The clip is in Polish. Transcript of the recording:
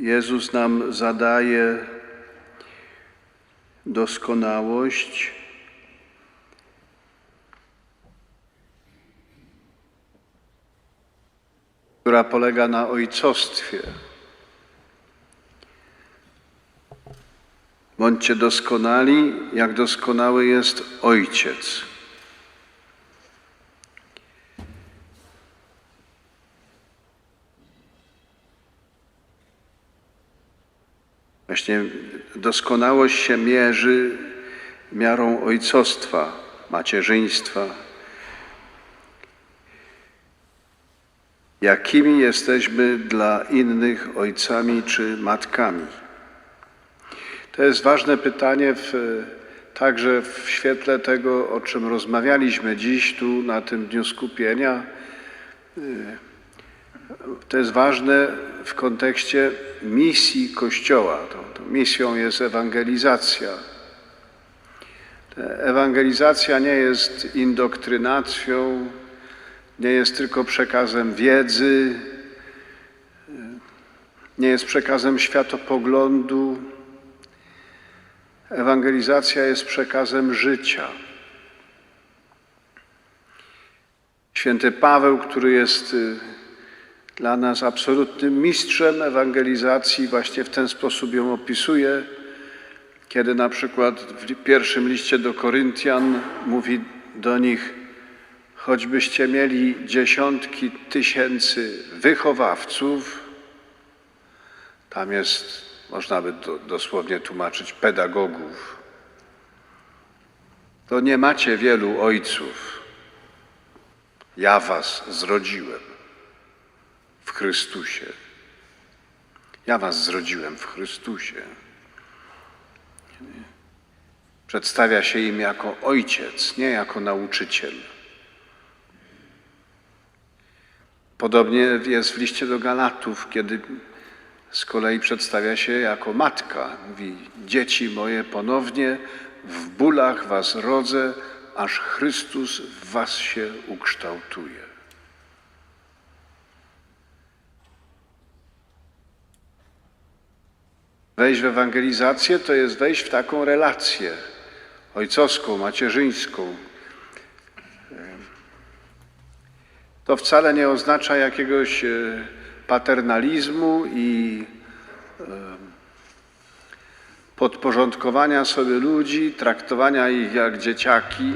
Jezus nam zadaje doskonałość, która polega na ojcostwie. Bądźcie doskonali, jak doskonały jest Ojciec. Właśnie doskonałość się mierzy miarą ojcostwa, macierzyństwa. Jakimi jesteśmy dla innych ojcami czy matkami? To jest ważne pytanie w, także w świetle tego, o czym rozmawialiśmy dziś tu na tym dniu skupienia. To jest ważne w kontekście misji Kościoła. Tą, tą misją jest ewangelizacja. Ewangelizacja nie jest indoktrynacją, nie jest tylko przekazem wiedzy, nie jest przekazem światopoglądu. Ewangelizacja jest przekazem życia. Święty Paweł, który jest y, dla nas absolutnym mistrzem ewangelizacji, właśnie w ten sposób ją opisuje, kiedy na przykład w pierwszym liście do Koryntian mówi do nich, choćbyście mieli dziesiątki tysięcy wychowawców, tam jest, można by to dosłownie tłumaczyć, pedagogów, to nie macie wielu ojców. Ja was zrodziłem Chrystusie. Ja was zrodziłem w Chrystusie. Przedstawia się im jako ojciec, nie jako nauczyciel. Podobnie jest w liście do Galatów, kiedy z kolei przedstawia się jako matka. Mówi: Dzieci moje, ponownie w bólach was rodzę, aż Chrystus w was się ukształtuje. Wejść w ewangelizację to jest wejść w taką relację ojcowską, macierzyńską. To wcale nie oznacza jakiegoś e, paternalizmu i e, podporządkowania sobie ludzi, traktowania ich jak dzieciaki.